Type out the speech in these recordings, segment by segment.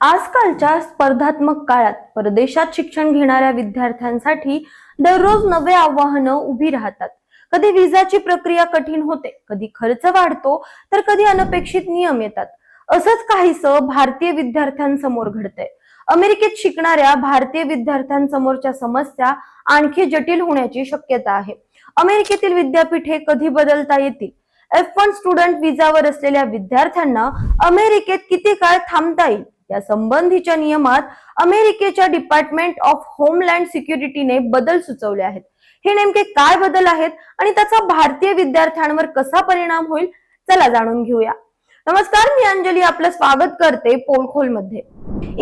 आजकालच्या स्पर्धात्मक काळात परदेशात शिक्षण घेणाऱ्या विद्यार्थ्यांसाठी दररोज नवे आव्हानं उभी राहतात. कधी विजाची प्रक्रिया कठीण होते कधी खर्च वाढतो तर कधी अनपेक्षित नियम येतात. असंच काहीसं भारतीय विद्यार्थ्यांसमोर घडतंय. अमेरिकेत शिकणाऱ्या भारतीय विद्यार्थ्यांसमोरच्या समस्या आणखी जटिल होण्याची शक्यता आहे. अमेरिकेतील विद्यापीठे कधी बदलता येतील? एफ वन स्टुडंट विजावर असलेल्या विद्यार्थ्यांना अमेरिकेत किती काळ थांबता येईल? या संबंधीच्या नियमात अमेरिकेच्या डिपार्टमेंट ऑफ होमलँड सिक्युरिटीने बदल सुचवले आहेत. हे नेमके काय बदल आहेत आणि त्याचा भारतीय विद्यार्थ्यांवर कसा परिणाम होईल चला जाणून घेऊया. नमस्कार मी अंजली आपलं स्वागत करते पोलखोलमध्ये.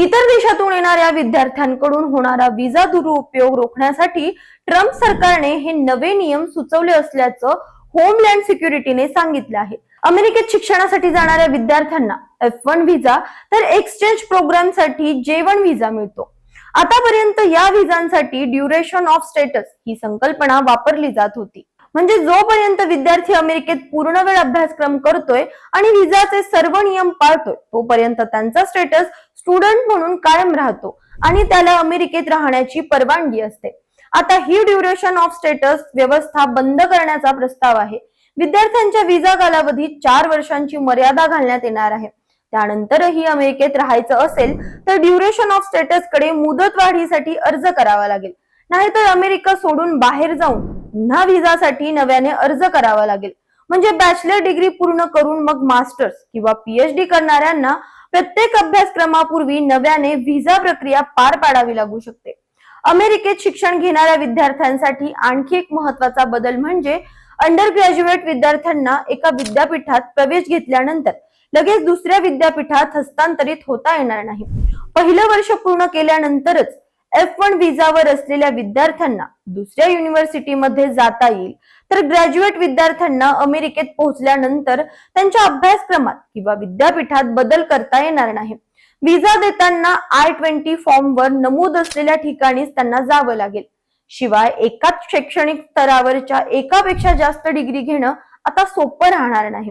इतर देशातून येणाऱ्या विद्यार्थ्यांकडून होणारा विजा दुरुपयोग रोखण्यासाठी ट्रम्प सरकारने हे नवे नियम सुचवले असल्याचं होमलँड सिक्युरिटीने सांगितलं आहे. अमेरिकेत शिक्षणासाठी जाणाऱ्या विद्यार्थ्यांना एफ वन व्हिसा तर एक्सचेंज प्रोग्रामसाठी जेवण जे वन व्हिसा मिळतो. आतापर्यंत या व्हिजांसाठी ड्युरेशन ऑफ स्टेटस ही संकल्पना वापरली जात होती. म्हणजे जोपर्यंत विद्यार्थी अमेरिकेत पूर्ण वेळ अभ्यासक्रम करतोय आणि व्हिजाचे सर्व नियम पाळतोय तोपर्यंत त्यांचा स्टेटस स्टुडंट म्हणून कायम राहतो आणि त्याला अमेरिकेत राहण्याची परवानगी असते. आता ही ड्युरेशन ऑफ स्टेटस व्यवस्था बंद करण्याचा प्रस्ताव आहे. विद्यार्थ्यांच्या व्हिसा कालावधीत चार वर्षांची मर्यादा घालण्यात येणार आहे. त्यानंतरही अमेरिकेत राहायचं असेल तर ड्युरेशन ऑफ स्टेटसकडे मुदत वाढीसाठी अर्ज करावा लागेल. नाहीतर अमेरिका सोडून बाहेर जाऊन पुन्हा व्हिसासाठी नव्याने अर्ज करावा लागेल. म्हणजे बॅचलर डिग्री पूर्ण करून मग मास्टर्स किंवा पीएचडी करणाऱ्यांना प्रत्येक अभ्यासक्रमापूर्वी नव्याने व्हिसा प्रक्रिया पार पाडावी लागू शकते. अमेरिकेत शिक्षण घेणाऱ्या विद्यार्थ्यांसाठी आणखी एक महत्त्वाचा बदल म्हणजे अंडर ग्रॅज्युएट विद्यार्थ्यांना एका विद्यापीठात प्रवेश घेतल्यानंतर लगेच दुसऱ्या विद्यापीठात हस्तांतरित होता येणार नाही. पहिलं वर्ष पूर्ण केल्यानंतरच एफ वन विजावर असलेल्या विद्यार्थ्यांना दुसऱ्या युनिव्हर्सिटीमध्ये जाता येईल. तर ग्रॅज्युएट विद्यार्थ्यांना अमेरिकेत पोहोचल्यानंतर त्यांच्या अभ्यासक्रमात किंवा विद्यापीठात बदल करता येणार नाही. विजा देताना आय ट्वेंटी फॉर्मवर नमूद असलेल्या ठिकाणीच त्यांना जावं लागेल. शिवाय एकाच शैक्षणिक स्तरावरच्या एकापेक्षा जास्त डिग्री घेणं आता सोपं राहणार नाही.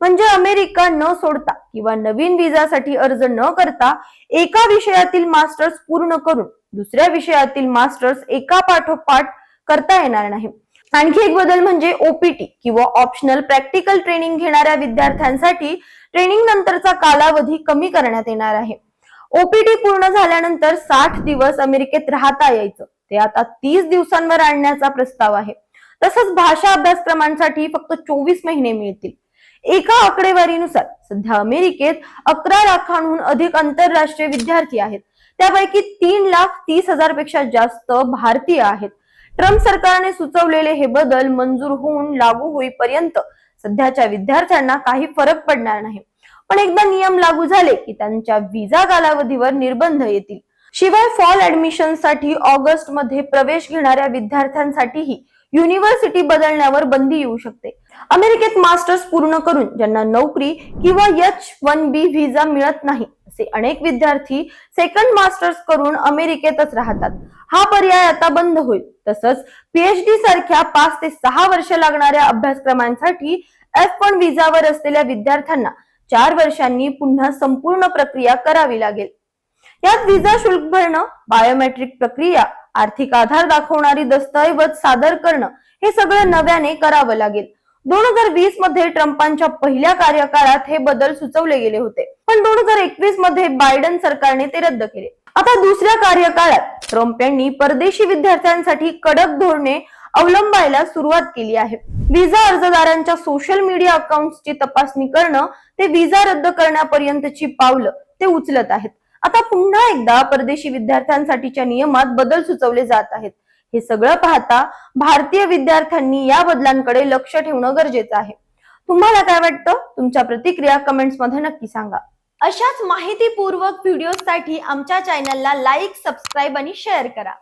म्हणजे अमेरिका न सोडता किंवा नवीन विजासाठी अर्ज न करता एका विषयातील मास्टर्स पूर्ण करून दुसऱ्या विषयातील मास्टर्स एका पाठोपाठ करता येणार नाही. आणखी एक बदल म्हणजे ओपीटी किंवा ऑप्शनल प्रॅक्टिकल ट्रेनिंग घेणाऱ्या विद्यार्थ्यांसाठी ट्रेनिंग नंतरचा कालावधी कमी करण्यात येणार आहे. ओपीटी पूर्ण झाल्यानंतर साठ दिवस अमेरिकेत राहता यायचं. ते आता तीस दिवसांवर आणण्याचा प्रस्ताव आहे. तसंच भाषा अभ्यासक्रमांसाठी फक्त चोवीस महिने मिळतील. एका आकडेवारीनुसार सध्या अमेरिकेत अकरा लाखांहून अधिक आंतरराष्ट्रीय विद्यार्थी आहेत. त्यापैकी तीन लाख तीस हजारपेक्षा जास्त भारतीय आहेत. ट्रम्प सरकारने सुचवलेले हे बदल मंजूर होऊन लागू होईपर्यंत सध्याच्या विद्यार्थ्यांना काही फरक पडणार नाही. पण एकदा नियम लागू झाले की त्यांच्या विजा कालावधीवर निर्बंध येतील. शिवाय फॉल ऍडमिशनसाठी ऑगस्टमध्ये प्रवेश घेणाऱ्या विद्यार्थ्यांसाठीही युनिव्हर्सिटी बदलण्यावर बंदी येऊ शकते. अमेरिकेत मास्टर्स पूर्ण करून ज्यांना नोकरी किंवा एच वन बी व्हिसा मिळत नाही असे अनेक विद्यार्थी सेकंड मास्टर्स करून अमेरिकेतच राहतात. हा पर्याय आता बंद होईल. तसंच पीएचडी सारख्या पाच ते सहा वर्ष लागणाऱ्या अभ्यासक्रमांसाठी एफ वन व्हिसावर असलेल्या विद्यार्थ्यांना चार वर्षांनी पुन्हा संपूर्ण प्रक्रिया करावी लागेल. यात विजा शुल्क भरणं बायोमेट्रिक प्रक्रिया आर्थिक आधार दाखवणारी दस्तऐवज सादर करणं हे सगळं नव्याने करावं लागेल. दोन हजार वीसमध्ये ट्रम्पांच्या पहिल्या कार्यकाळात हे बदल सुचवले गेले होते. पण दोन हजार एकवीसमध्ये बायडन सरकारने ते रद्द केले. आता दुसऱ्या कार्यकाळात ट्रम्प यांनी परदेशी विद्यार्थ्यांसाठी कडक धोरणे अवलंबायला सुरुवात केली आहे. विजा अर्जदारांच्या सोशल मीडिया अकाउंटची तपासणी करणं ते विजा रद्द करण्यापर्यंतची पावलं ते उचलत आहेत. आता पुन्हा एकदा परदेशी विद्यार्थ्यांसाठीच्या नियमात बदल सुचवले जात आहेत. हे सगळं पाहता भारतीय विद्यार्थ्यांनी या बदलांकडे लक्ष ठेवणं गरजेचं आहे. तुम्हाला काय वाटतं? तुमच्या प्रतिक्रिया कमेंट्समध्ये नक्की सांगा. अशाच माहितीपूर्वक व्हिडिओसाठी आमच्या चॅनलला लाईक सबस्क्राईब आणि शेअर करा.